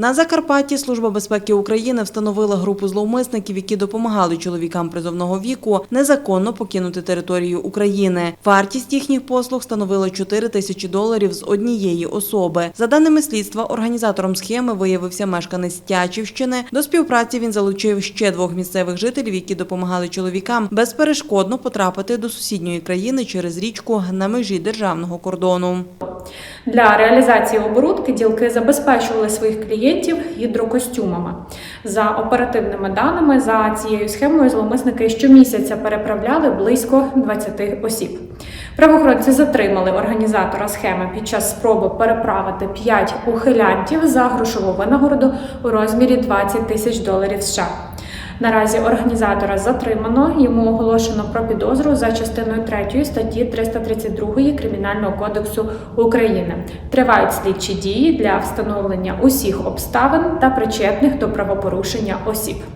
На Закарпатті Служба безпеки України встановила групу зловмисників, які допомагали чоловікам призовного віку незаконно покинути територію України. Вартість їхніх послуг становила 4 тисячі доларів з однієї особи. За даними слідства, організатором схеми виявився мешканець Тячівщини. До співпраці він залучив ще двох місцевих жителів, які допомагали чоловікам безперешкодно потрапити до сусідньої країни через річку на межі державного кордону. Для реалізації оборудки ділки забезпечували своїх клієнтів гідрокостюмами. За оперативними даними, за цією схемою зловмисники щомісяця переправляли близько 20 осіб. Правоохоронці затримали організатора схеми під час спроби переправити 5 ухилянтів за грошову винагороду у розмірі 20 тисяч доларів США. Наразі організатора затримано. Йому оголошено про підозру за частиною 3 статті 332 Кримінального кодексу України. Тривають слідчі дії для встановлення усіх обставин та причетних до правопорушення осіб.